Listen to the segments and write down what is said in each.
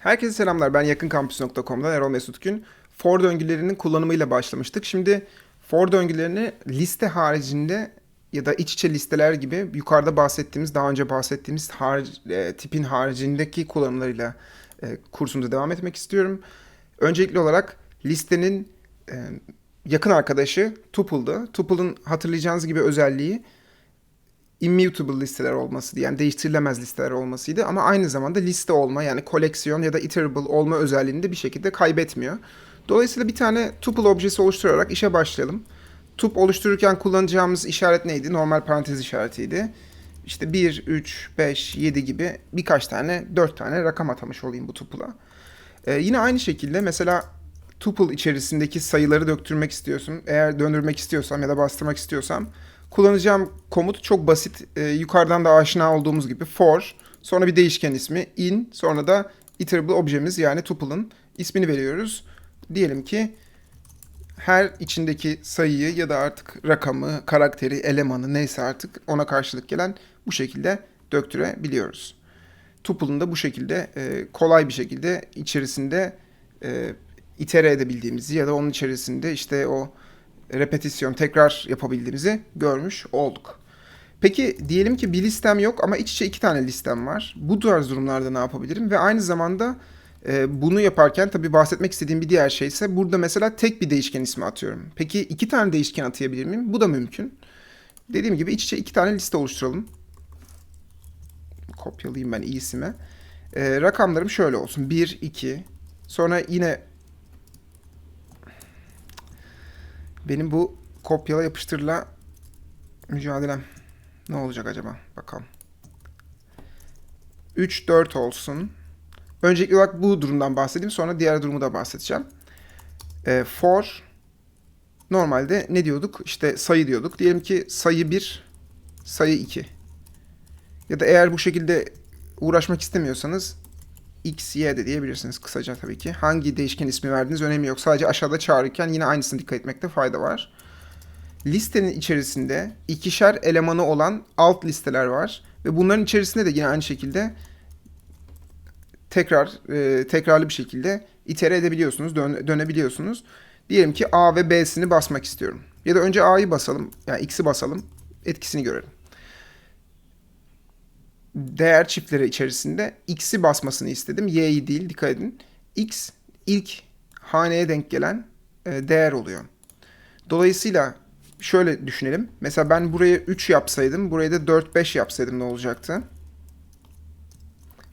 Herkese selamlar. Ben yakınkampüs.com'dan Erol Mesut Gün. For döngülerinin kullanımıyla başlamıştık. Şimdi for döngülerini liste haricinde ya da iç içe listeler gibi yukarıda bahsettiğimiz, daha önce bahsettiğimiz har- e, tipin haricindeki kullanımlarıyla e, kursumuza devam etmek istiyorum. Öncelikli olarak listenin e, yakın arkadaşı tuple'dı. Tuple'ın hatırlayacağınız gibi özelliği immutable listeler olmasıydı. Yani değiştirilemez listeler olmasıydı. Ama aynı zamanda liste olma yani koleksiyon ya da iterable olma özelliğini de bir şekilde kaybetmiyor. Dolayısıyla bir tane tuple objesi oluşturarak işe başlayalım. Tup oluştururken kullanacağımız işaret neydi? Normal parantez işaretiydi. İşte 1, 3, 5, 7 gibi birkaç tane, 4 tane rakam atamış olayım bu tuple'a. Ee, yine aynı şekilde mesela tuple içerisindeki sayıları döktürmek istiyorsun. Eğer döndürmek istiyorsam ya da bastırmak istiyorsam kullanacağım komut çok basit. Ee, yukarıdan da aşina olduğumuz gibi for, sonra bir değişken ismi in, sonra da iterable objemiz yani tuple'ın ismini veriyoruz. Diyelim ki her içindeki sayıyı ya da artık rakamı, karakteri, elemanı neyse artık ona karşılık gelen bu şekilde döktürebiliyoruz. Tuple'ın da bu şekilde e, kolay bir şekilde içerisinde e, itere edebildiğimizi ya da onun içerisinde işte o repetisyon, tekrar yapabildiğimizi görmüş olduk. Peki diyelim ki bir listem yok ama iç içe iki tane listem var. Bu tarz durumlarda ne yapabilirim? Ve aynı zamanda e, bunu yaparken tabii bahsetmek istediğim bir diğer şey ise burada mesela tek bir değişken ismi atıyorum. Peki iki tane değişken atayabilir miyim? Bu da mümkün. Dediğim gibi iç içe iki tane liste oluşturalım. Kopyalayayım ben iyisime. E, rakamlarım şöyle olsun. 1, 2. Sonra yine benim bu kopyala yapıştırla mücadelem ne olacak acaba? Bakalım. 3, 4 olsun. Öncelikli olarak bu durumdan bahsedeyim. Sonra diğer durumu da bahsedeceğim. E, for normalde ne diyorduk? İşte sayı diyorduk. Diyelim ki sayı 1, sayı 2. Ya da eğer bu şekilde uğraşmak istemiyorsanız x, y de diyebilirsiniz kısaca tabii ki. Hangi değişken ismi verdiğiniz önemi yok. Sadece aşağıda çağırırken yine aynısını dikkat etmekte fayda var. Listenin içerisinde ikişer elemanı olan alt listeler var. Ve bunların içerisinde de yine aynı şekilde tekrar e, tekrarlı bir şekilde itere edebiliyorsunuz, dön- dönebiliyorsunuz. Diyelim ki A ve B'sini basmak istiyorum. Ya da önce A'yı basalım, yani X'i basalım, etkisini görelim. Değer çiftleri içerisinde X'i basmasını istedim, Y'yi değil, dikkat edin. X ilk haneye denk gelen e, değer oluyor. Dolayısıyla şöyle düşünelim. Mesela ben buraya 3 yapsaydım, buraya da 4-5 yapsaydım ne olacaktı?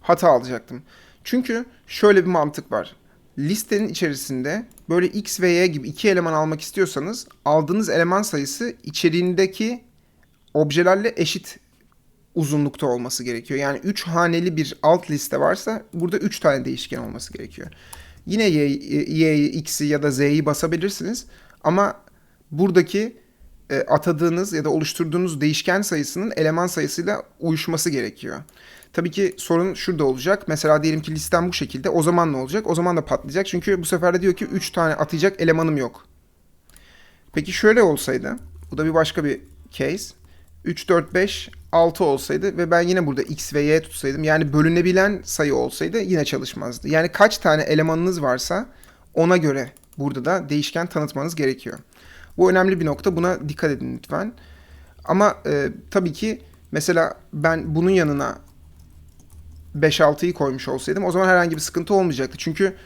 Hata alacaktım. Çünkü şöyle bir mantık var. Listenin içerisinde böyle x ve y gibi iki eleman almak istiyorsanız aldığınız eleman sayısı içeriğindeki objelerle eşit uzunlukta olması gerekiyor. Yani 3 haneli bir alt liste varsa burada 3 tane değişken olması gerekiyor. Yine y, y'yi, x'i ya da z'yi basabilirsiniz ama buradaki e, atadığınız ya da oluşturduğunuz değişken sayısının eleman sayısıyla uyuşması gerekiyor. Tabii ki sorun şurada olacak. Mesela diyelim ki listem bu şekilde. O zaman ne olacak? O zaman da patlayacak. Çünkü bu sefer de diyor ki 3 tane atacak elemanım yok. Peki şöyle olsaydı. Bu da bir başka bir case. 3, 4, 5, 6 olsaydı ve ben yine burada x ve y tutsaydım. Yani bölünebilen sayı olsaydı yine çalışmazdı. Yani kaç tane elemanınız varsa ona göre burada da değişken tanıtmanız gerekiyor. Bu önemli bir nokta. Buna dikkat edin lütfen. Ama e, tabii ki mesela ben bunun yanına 5-6'yı koymuş olsaydım o zaman herhangi bir sıkıntı olmayacaktı. Çünkü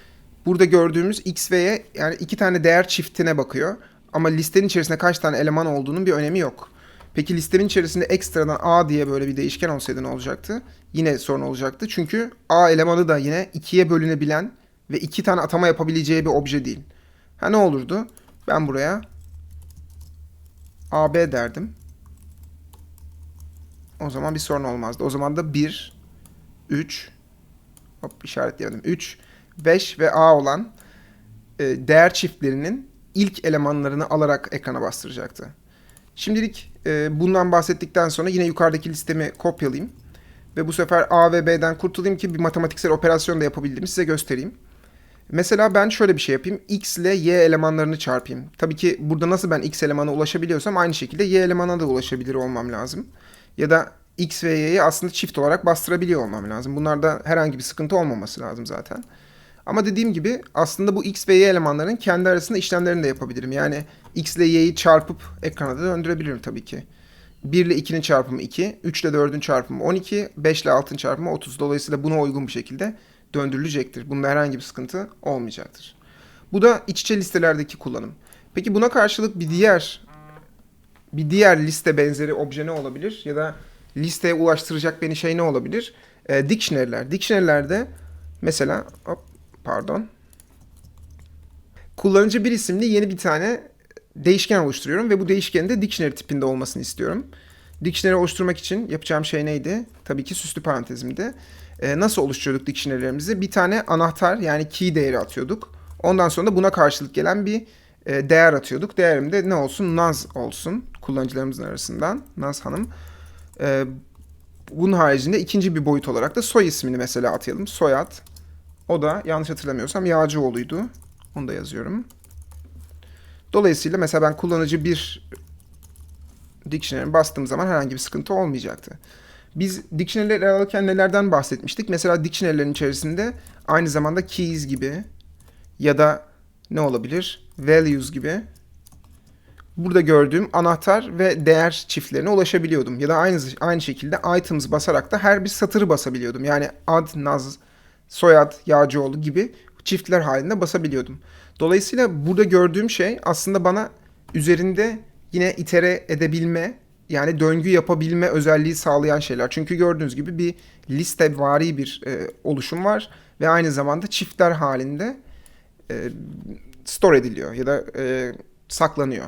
burada gördüğümüz x ve y yani iki tane değer çiftine bakıyor. Ama listenin içerisinde kaç tane eleman olduğunun bir önemi yok. Peki listenin içerisinde ekstradan a diye böyle bir değişken olsaydı ne olacaktı? Yine sorun olacaktı. Çünkü a elemanı da yine ikiye bölünebilen ve iki tane atama yapabileceği bir obje değil. Ha ne olurdu? Ben buraya AB derdim. O zaman bir sorun olmazdı. O zaman da 1, 3, hop işaretleyemedim. 3, 5 ve A olan e, değer çiftlerinin ilk elemanlarını alarak ekrana bastıracaktı. Şimdilik e, bundan bahsettikten sonra yine yukarıdaki listemi kopyalayayım. Ve bu sefer A ve B'den kurtulayım ki bir matematiksel operasyon da yapabildiğimi size göstereyim. Mesela ben şöyle bir şey yapayım. X ile Y elemanlarını çarpayım. Tabii ki burada nasıl ben X elemana ulaşabiliyorsam aynı şekilde Y elemana da ulaşabilir olmam lazım. Ya da X ve Y'yi aslında çift olarak bastırabiliyor olmam lazım. Bunlarda herhangi bir sıkıntı olmaması lazım zaten. Ama dediğim gibi aslında bu X ve Y elemanların kendi arasında işlemlerini de yapabilirim. Yani X ile Y'yi çarpıp ekrana da döndürebilirim tabii ki. 1 ile 2'nin çarpımı 2, 3 ile 4'ün çarpımı 12, 5 ile 6'ın çarpımı 30. Dolayısıyla buna uygun bir şekilde döndürülecektir. Bunda herhangi bir sıkıntı olmayacaktır. Bu da iç içe listelerdeki kullanım. Peki buna karşılık bir diğer bir diğer liste benzeri obje ne olabilir? Ya da listeye ulaştıracak beni şey ne olabilir? E, dictionary'ler. Dictionary'lerde mesela hop, pardon. Kullanıcı bir isimli yeni bir tane değişken oluşturuyorum ve bu değişkenin de dictionary tipinde olmasını istiyorum. Dictionary oluşturmak için yapacağım şey neydi? Tabii ki süslü parantezimdi. Ee, nasıl oluşturuyorduk dictionary'lerimizi? Bir tane anahtar yani key değeri atıyorduk. Ondan sonra da buna karşılık gelen bir e, değer atıyorduk. Değerim de ne olsun? Naz olsun kullanıcılarımızın arasından. Naz Hanım. Ee, bunun haricinde ikinci bir boyut olarak da soy ismini mesela atayalım. Soyad. O da yanlış hatırlamıyorsam Yağcıoğlu'ydu. Onu da yazıyorum. Dolayısıyla mesela ben kullanıcı bir dictionary bastığım zaman herhangi bir sıkıntı olmayacaktı. Biz dictionary'leri alırken nelerden bahsetmiştik? Mesela dictionary'lerin içerisinde aynı zamanda keys gibi ya da ne olabilir? Values gibi burada gördüğüm anahtar ve değer çiftlerine ulaşabiliyordum. Ya da aynı aynı şekilde items basarak da her bir satırı basabiliyordum. Yani ad, naz, soyad, yağcıoğlu gibi çiftler halinde basabiliyordum. Dolayısıyla burada gördüğüm şey aslında bana üzerinde yine itere edebilme yani döngü yapabilme özelliği sağlayan şeyler. Çünkü gördüğünüz gibi bir liste vari bir e, oluşum var ve aynı zamanda çiftler halinde e, store ediliyor ya da e, saklanıyor.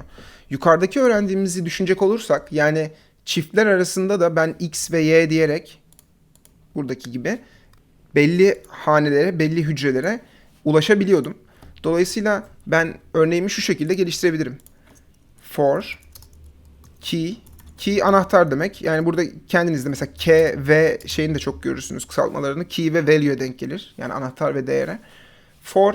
Yukarıdaki öğrendiğimizi düşünecek olursak yani çiftler arasında da ben x ve y diyerek buradaki gibi belli hanelere, belli hücrelere ulaşabiliyordum. Dolayısıyla ben örneğimi şu şekilde geliştirebilirim. For key key anahtar demek. Yani burada kendinizde mesela k v şeyini de çok görürsünüz kısaltmalarını. Key ve value'ye denk gelir. Yani anahtar ve değere. For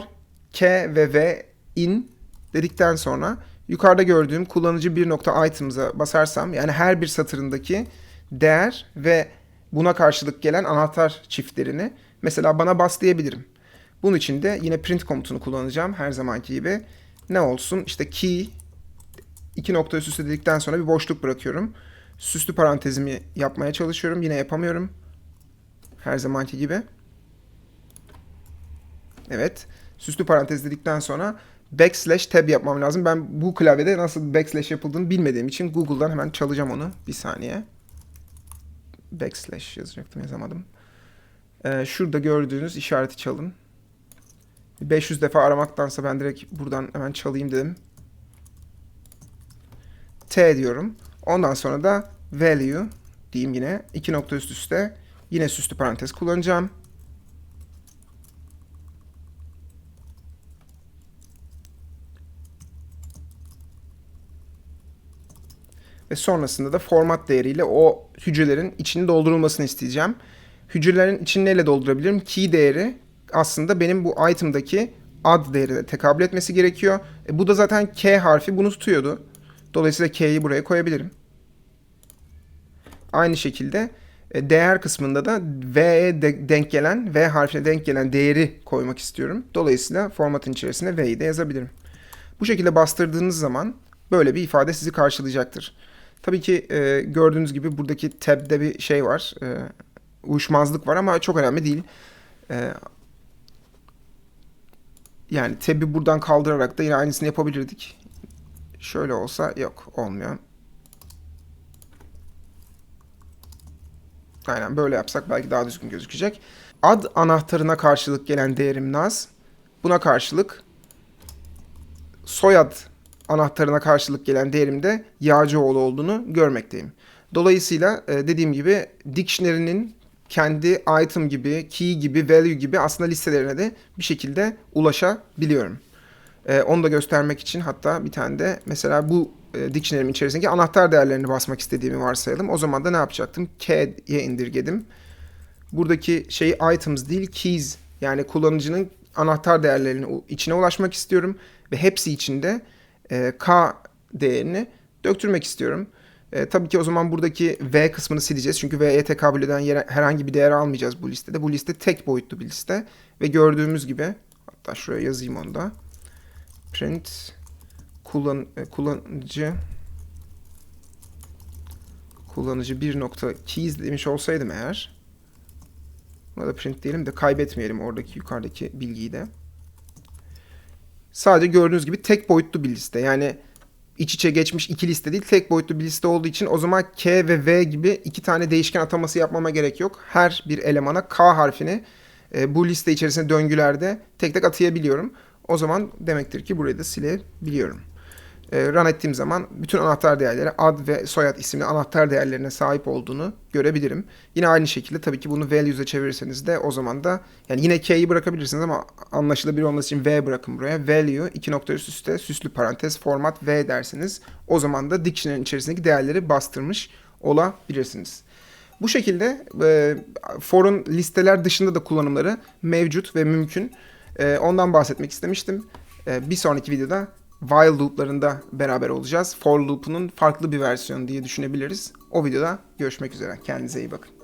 k ve v in dedikten sonra yukarıda gördüğüm kullanıcı bir nokta items'a basarsam yani her bir satırındaki değer ve buna karşılık gelen anahtar çiftlerini mesela bana bas diyebilirim. Bunun için de yine print komutunu kullanacağım her zamanki gibi. Ne olsun? İşte key iki nokta üst dedikten sonra bir boşluk bırakıyorum. Süslü parantezimi yapmaya çalışıyorum. Yine yapamıyorum. Her zamanki gibi. Evet. Süslü parantez dedikten sonra backslash tab yapmam lazım. Ben bu klavyede nasıl backslash yapıldığını bilmediğim için Google'dan hemen çalacağım onu. Bir saniye. Backslash yazacaktım yazamadım. Ee, şurada gördüğünüz işareti çalın. 500 defa aramaktansa ben direkt buradan hemen çalayım dedim. T diyorum. Ondan sonra da value diyeyim yine. iki nokta üst üste. Yine süslü parantez kullanacağım. Ve sonrasında da format değeriyle o hücrelerin içini doldurulmasını isteyeceğim. Hücrelerin içini neyle doldurabilirim? Key değeri aslında benim bu item'daki ad değerine tekabül etmesi gerekiyor. E, bu da zaten K harfi bunu tutuyordu. Dolayısıyla K'yi buraya koyabilirim. Aynı şekilde e, değer kısmında da V'ye de denk gelen, V harfine denk gelen değeri koymak istiyorum. Dolayısıyla formatın içerisine V'yi de yazabilirim. Bu şekilde bastırdığınız zaman böyle bir ifade sizi karşılayacaktır. Tabii ki e, gördüğünüz gibi buradaki tab'de bir şey var. E, uyuşmazlık var ama çok önemli değil. E, yani tab'i buradan kaldırarak da yine aynısını yapabilirdik. Şöyle olsa yok olmuyor. Aynen böyle yapsak belki daha düzgün gözükecek. Ad anahtarına karşılık gelen değerim naz. Buna karşılık soyad anahtarına karşılık gelen değerim de Yağcıoğlu olduğunu görmekteyim. Dolayısıyla e, dediğim gibi dictionary'nin kendi item gibi, key gibi, value gibi aslında listelerine de bir şekilde ulaşabiliyorum. Ee, onu da göstermek için hatta bir tane de mesela bu e, dictionary'min içerisindeki anahtar değerlerini basmak istediğimi varsayalım. O zaman da ne yapacaktım? K'ye indirgedim. Buradaki şey items değil keys yani kullanıcının anahtar değerlerinin içine ulaşmak istiyorum ve hepsi içinde e, K değerini döktürmek istiyorum. E, tabii ki o zaman buradaki V kısmını sileceğiz. Çünkü V'ye tekabül eden yere, herhangi bir değer almayacağız bu listede. Bu liste tek boyutlu bir liste. Ve gördüğümüz gibi hatta şuraya yazayım onu da. Print kullan, e, kullanıcı kullanıcı bir nokta keys demiş olsaydım eğer buna da print diyelim de kaybetmeyelim oradaki yukarıdaki bilgiyi de. Sadece gördüğünüz gibi tek boyutlu bir liste. Yani iç içe geçmiş iki liste değil tek boyutlu bir liste olduğu için o zaman K ve V gibi iki tane değişken ataması yapmama gerek yok. Her bir elemana K harfini e, bu liste içerisinde döngülerde tek tek atayabiliyorum. O zaman demektir ki burayı da silebiliyorum. E, run ettiğim zaman bütün anahtar değerleri ad ve soyad isimli anahtar değerlerine sahip olduğunu görebilirim. Yine aynı şekilde tabii ki bunu values'e çevirirseniz de o zaman da yani yine k'yi bırakabilirsiniz ama anlaşılabilir olması için v bırakın buraya. Value iki nokta üst üste süslü parantez format v dersiniz. O zaman da dictionary'nin içerisindeki değerleri bastırmış olabilirsiniz. Bu şekilde e, for'un listeler dışında da kullanımları mevcut ve mümkün. E, ondan bahsetmek istemiştim. E, bir sonraki videoda while loop'larında beraber olacağız. For loop'unun farklı bir versiyonu diye düşünebiliriz. O videoda görüşmek üzere. Kendinize iyi bakın.